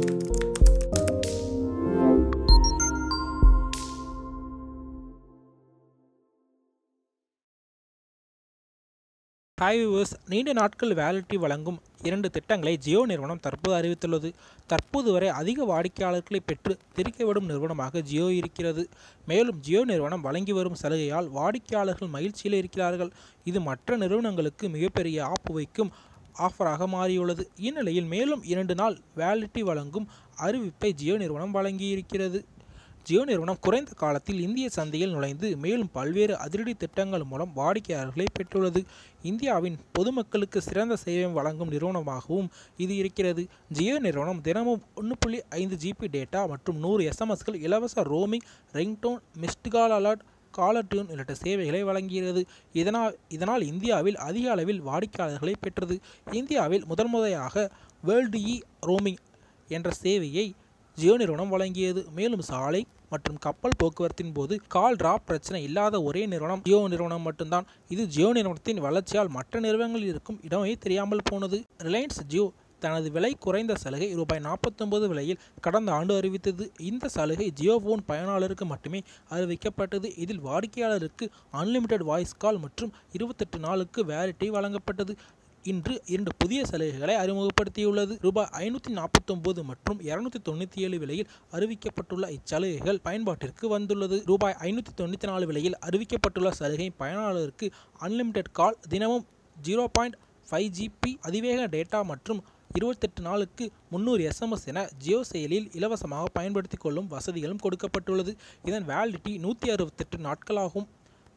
Hi viewers நீண்ட நாட்கள் validity வழங்கும் இரண்டு திட்டங்களை ஜியோ நிறுவனம் தற்போது அறிவித்துள்ளது. தற்போது வரை அதிக வாடிக்கையாளர்களை பெற்று திரிக்கவிடும் நிறுவனமாக ஜியோ இருக்கிறது. மேலும் ஜியோ நிறுவனம் வழங்கி வரும் சலுகையால் வாடிக்கையாளர்கள் மகிழ்ச்சியில் இருக்கிறார்கள். இது மற்ற நிறுவனங்களுக்கு மிகப்பெரிய ஆப்பு வைக்கும் ஆஃபராக மாறியுள்ளது. இந்நிலையில் மேலும் இரண்டு நாள் வேலிட்டி வழங்கும் அறிவிப்பை ஜியோ நிறுவனம் வழங்கியிருக்கிறது. ஜியோ நிறுவனம் குறைந்த காலத்தில் இந்திய சந்தையில் நுழைந்து மேலும் பல்வேறு அதிரடி திட்டங்கள் மூலம் வாடிக்கையாளர்களை பெற்றுள்ளது. இந்தியாவின் பொதுமக்களுக்கு சிறந்த சேவை வழங்கும் நிறுவனமாகவும் இது இருக்கிறது. ஜியோ நிறுவனம் தினமும் ஒன்று புள்ளி ஐந்து ஜிபி டேட்டா மற்றும் நூறு எஸ்எம்எஸ்கள் இலவச roaming ringtone missed call alert caller tune உள்ளிட்ட சேவைகளை வழங்குகிறது. இதனால் இதனால் இந்தியாவில் அதிக அளவில் வாடிக்கையாளர்களை பெற்றது. இந்தியாவில் முதன்முறையாக வேர்ல்டு இ ரோமிங் என்ற சேவையை ஜியோ நிறுவனம் வழங்கியது. மேலும் சாலை மற்றும் கப்பல் போக்குவரத்தின் போது கால் டிராப் பிரச்சனை இல்லாத ஒரே நிறுவனம் ஜியோ நிறுவனம் மட்டும்தான். இது ஜியோ நிறுவனத்தின் வளர்ச்சியால் மற்ற நிறுவனங்களில் இருக்கும் இடமே தெரியாமல் போனது. ரிலையன்ஸ் ஜியோ தனது விலை குறைந்த சலுகை ரூபாய் நாற்பத்தொன்பது விலையில் கடந்த ஆண்டு அறிவித்தது. இந்த சலுகை ஜியோ ஃபோன் பயனாளருக்கு மட்டுமே அறிவிக்கப்பட்டது. இதில் வாடிக்கையாளருக்கு அன்லிமிட்டெட் வாய்ஸ் கால் மற்றும் இருபத்தெட்டு நாளுக்கு வேலிட்டி வழங்கப்பட்டது. இன்று இரண்டு புதிய சலுகைகளை அறிமுகப்படுத்தியுள்ளது. ரூபாய் ஐநூற்றி நாற்பத்தொம்போது மற்றும் இரநூத்தி தொண்ணூற்றி ஏழு விலையில் அறிவிக்கப்பட்டுள்ள இச்சலுகைகள் பயன்பாட்டிற்கு வந்துள்ளது. ரூபாய் ஐநூற்றி தொண்ணூற்றி நாலு விலையில் அறிவிக்கப்பட்டுள்ள சலுகை பயனாளருக்கு அன்லிமிடெட் கால் தினமும் ஜீரோ பாயிண்ட் ஃபைவ் ஜிபி அதிவேக டேட்டா மற்றும் இருபத்தெட்டு நாளுக்கு முந்நூறு எஸ்எம்எஸ் என ஜியோ செயலியில் இலவசமாக பயன்படுத்தி கொள்ளும் வசதிகளும் கொடுக்கப்பட்டுள்ளது. இதன் வேலிடிட்டி நூற்றி அறுபத்தெட்டு நாட்களாகும்.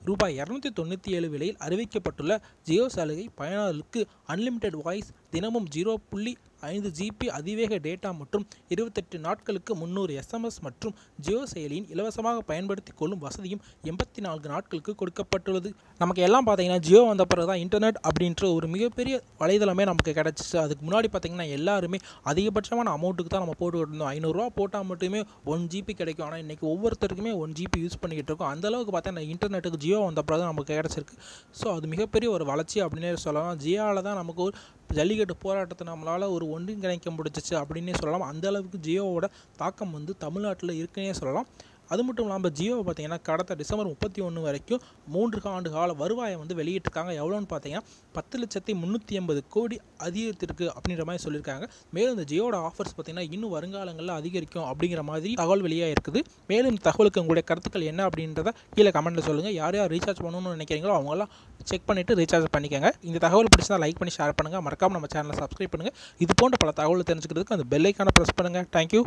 ரூபாய் இரநூத்தி தொண்ணூற்றி ஏழு விலையில் அறிவிக்கப்பட்டுள்ள ஜியோ சலுகை பயனாளர்களுக்கு அன்லிமிட்டெட் வாய்ஸ் தினமும் ஜீரோ புள்ளி ஐந்து ஜிபி அதிவேக டேட்டா மற்றும் இருபத்தெட்டு நாட்களுக்கு முந்நூறு எஸ்எம்எஸ் மற்றும் ஜியோ செயலியின் இலவசமாக பயன்படுத்தி கொள்ளும் வசதியும் எண்பத்தி நான்கு நாட்களுக்கு கொடுக்கப்பட்டுள்ளது. நமக்கு எல்லாம் பார்த்தீங்கன்னா ஜியோ வந்த பிறகு தான் இன்டர்நெட் அப்படின்ற ஒரு மிகப்பெரிய வலைதளமே நமக்கு கிடச்சிச்சு. அதுக்கு முன்னாடி பார்த்தீங்கன்னா எல்லாருமே அதிகபட்சமான அமௌண்ட்டுக்கு தான் நம்ம போட்டுக்கிட்டு இருந்தோம் ஐநூறுரூவா போட்டால் மட்டுமே ஒன் ஜிபி கிடைக்கும். ஆனால் இன்றைக்கி ஒவ்வொருத்தருக்குமே ஒன் ஜிபி யூஸ் பண்ணிக்கிட்டு இருக்கோம். அந்தளவுக்கு பார்த்தீங்கன்னா இன்டர்நெட்டுக்கு ஜியோ வந்த பிறகு நமக்கு கிடச்சிருக்கு. ஸோ அது மிகப்பெரிய ஒரு வளர்ச்சி அப்படின்னே சொல்லலாம். ஜியோவில் தான் நமக்கு ஒரு ஜல்லிக்கட்டு போராட்டத்தை நம்மளால் ஒரு ஒன்றிணைக்க முடிச்சிச்சு அப்படின்னே சொல்லலாம். அந்த அளவுக்கு ஜியோவோட தாக்கம் வந்து தமிழ்நாட்டில் இருக்குன்னே சொல்லலாம். அது மட்டும் இல்லாமல் ஜியோவை பார்த்தீங்கன்னா கடந்த டிசம்பர் முப்பத்தி ஒன்று வரைக்கும் மூன்று ஆண்டு கால வருவாயை வந்து வெளியிட்டிருக்காங்க. எவ்வளோன்னு பார்த்தீங்கன்னா பத்து லட்சத்தி முந்நூற்றி எண்பது கோடி அதிகரித்திருக்கு அப்படின்ற மாதிரி சொல்லியிருக்காங்க. மேலும் இந்த ஜியோட ஆஃபர்ஸ் பார்த்தீங்கன்னா இன்னும் வருங்காலங்களில் அதிகரிக்கும் அப்படிங்கிற மாதிரி தகவல் வெளியாக இருக்குது மேலும் தகவலுக்கு உங்களுடைய கருத்துக்கள் என்ன அப்படின்றத கீழே கமெண்ட்டில் சொல்லுங்கள் யார் யார் ரீசார்ஜ் பண்ணணும்னு நினைக்கிறீங்களோ அவங்களாம் செக் பண்ணிவிட்டு ரீசார்ஜ் பண்ணிக்கோங்க. இந்த தகவல் பிடிச்சா லைக் பண்ணி ஷேர் பண்ணுங்கள் மறக்காமல் நம்ம சேனலை சப்ஸ்கிரைப் பண்ணுங்கள் இது போன்ற பல தகவல் தெரிஞ்சுக்கிறதுக்கு அந்த பெல்லைக்கான ப்ரெஸ் பண்ணுங்கள் தேங்க்யூ